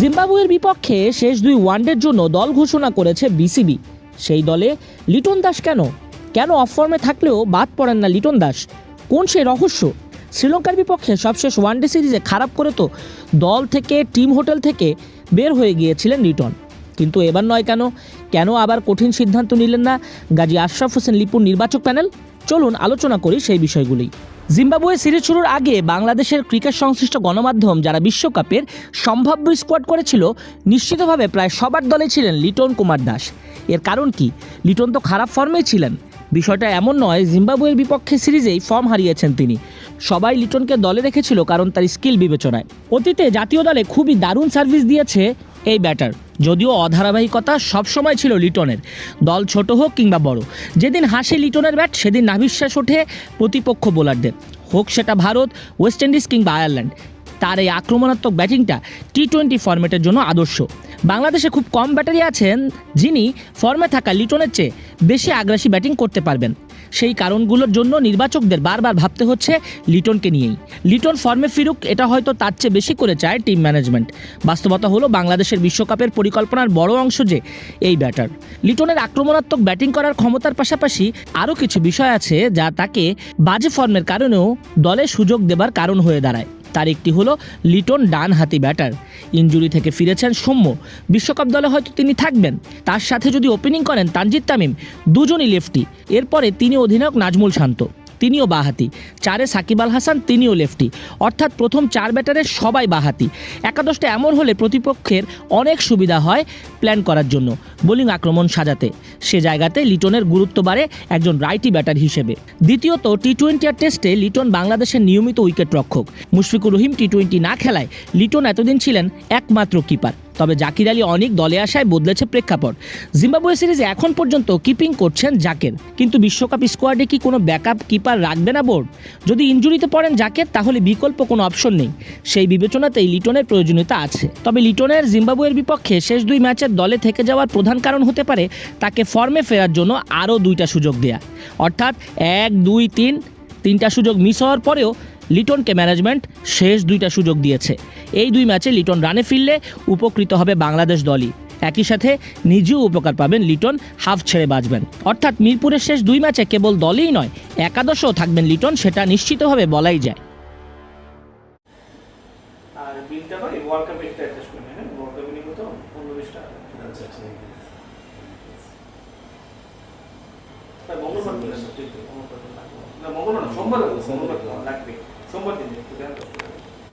জিম্বাবুয়ের বিপক্ষে শেষ দুই ওয়ানডের জন্য দল ঘোষণা করেছে বিসিবি। সেই দলে লিটন দাস কেন? কেন অফ ফর্মে থাকলেও বাদ পড়েন না লিটন দাস? কোন সেই রহস্য? শ্রীলঙ্কার বিপক্ষে সবশেষ ওয়ানডে সিরিজে খারাপ করে তো দল থেকে, টিম হোটেল থেকে বের হয়ে গিয়েছিলেন লিটন। কিন্তু এবার নয় কেন? কেন আবার কঠিন সিদ্ধান্ত নিলেন না গাজী আশরাফ হোসেন লিপুর নির্বাচক প্যানেল? চলুন আলোচনা করি সেই বিষয়গুলি। জিম্বাবুয়ে সিরিজ শুরুর আগে বাংলাদেশের ক্রিকেট সংশ্লিষ্ট গণমাধ্যম যারা বিশ্বকাপের সম্ভাব্য স্কোয়াড করেছিল, নিশ্চিতভাবে প্রায় সবার দলে ছিলেন লিটন কুমার দাস। এর কারণ কি? লিটন তো খারাপ ফর্মেই ছিলেন। বিষয়টা এমন নয়, জিম্বাবুয়ের বিপক্ষে সিরিজেই ফর্ম হারিয়েছেন তিনি। সবাই লিটনকে দলে রেখেছিল কারণ তার স্কিল বিবেচনায়। অতীতে জাতীয় দলে খুবই দারুণ সার্ভিস দিয়েছে এই ব্যাটার। যদিও অধারাবাহিকতা সবসময় ছিল লিটনের, দল ছোট হোক কিংবা বড়। যেদিন হাসে লিটনের ব্যাট, সেদিন নাভিশ্বাস ওঠে প্রতিপক্ষ বোলারদের। হোক সেটা ভারত, ওয়েস্ট ইন্ডিজ কিংবা আয়ারল্যান্ড। তার এই আক্রমণাত্মক ব্যাটিংটা টি টোয়েন্টি ফরম্যাটের জন্য আদর্শ। বাংলাদেশে খুব কম ব্যাটারি আছেন যিনি ফর্মে থাকা লিটনের চেয়ে বেশি আগ্রাসী ব্যাটিং করতে পারবেন। সেই কারণগুলোর জন্য নির্বাচকদের বারবার ভাবতে হচ্ছে লিটনকে নিয়েই। লিটন ফর্মে ফিরুক, এটা হয়তো তার চেয়ে বেশি করে চায় টিম ম্যানেজমেন্ট। বাস্তবতা হলো বাংলাদেশের বিশ্বকাপের পরিকল্পনার বড় অংশ যে এই ব্যাটার। লিটনের আক্রমণাত্মক ব্যাটিং করার ক্ষমতার পাশাপাশি আরও কিছু বিষয় আছে যা তাকে বাজে ফর্মের কারণেও দলে সুযোগ দেবার কারণ হয়ে দাঁড়ায়। তার একটি হলো লিটন ডান হাতি ব্যাটার। ইঞ্জুরি থেকে ফিরেছেন সৌম্য। বিশ্বকাপ দলে হয়তো তিনি থাকবেন। তার সাথে যদি ওপেনিং করেন তানজিদ তামিম, দুজনই লেফটি এরপরে তিনি অধিনায়ক নাজমুল শান্ত। তিনিও বাহাতি। চারে সাকিব আল হাসান, তিনিও লেফটি। অর্থাৎ প্রথম চার ব্যাটারের সবাই বাহাতি। একাদশটা এমন হলে প্রতিপক্ষের অনেক সুবিধা হয় প্ল্যান করার জন্য, বোলিং আক্রমণ সাজাতে। সে জায়গাতে লিটনের গুরুত্ব বাড়ে একজন রাইটি ব্যাটার হিসেবে। দ্বিতীয়ত টি টোয়েন্টি আর টেস্টে লিটন বাংলাদেশের নিয়মিত উইকেট রক্ষক। মুশফিকুর রহিম টি টোয়েন্টি না খেলায় লিটন এতদিন ছিলেন একমাত্র কিপার। তবে জাকির আলী অনেক দলে আসায় বদলেছে প্রেক্ষাপট। জিম্বাবুয়ে সিরিজে এখন পর্যন্ত কিপিং করছেন জাকের। কিন্তু বিশ্বকাপ স্কোয়াডে কি কোনো ব্যাকআপ কিপার রাখবে না বোর্ড? যদি ইঞ্জুরিতে পড়েন জাকের, তাহলে বিকল্প কোনো অপশন নেই। সেই বিবেচনাতেই লিটনের প্রয়োজনীয়তা আছে। তবে লিটনের জিম্বাবুয়ের বিপক্ষে শেষ দুই ম্যাচের দলে থেকে যাওয়ার প্রধান কারণ হতে পারে তাকে ফর্মে ফেরার জন্য আরও দুইটা সুযোগ দেয়া। অর্থাৎ এক, দুই, তিন, তিনটা সুযোগ মিস হওয়ার পরেও লিটনকে ম্যানেজমেন্ট শেষ দুইটা সুযোগ দিয়েছে। এই দুই ম্যাচে লিটন রানে ফিরলে উপকৃত হবে বাংলাদেশ দলই। একই সাথে নিজেও উপকার পাবেন লিটন হাফ ছেড়ে বাঁচবেন। অর্থাৎ মিরপুরের শেষ দুই ম্যাচে কেবল দলেই নয় একাদশেও থাকবেন লিটন সেটা নিশ্চিতভাবে বলাই যায়। আর বিলটা করে ওয়ার্ল্ড কাপে একটা অ্যাডজাস্ট করে হ্যাঁ? ওয়ার্ল্ড কাপে নিব তো পনেরো বিশ আচ্ছা ঠিক আছে। মঙ্গলবার না সোমবার লাগবে। সোমবার দিন লাগবে সোমবার দিন একটু দেন দশ টাকা।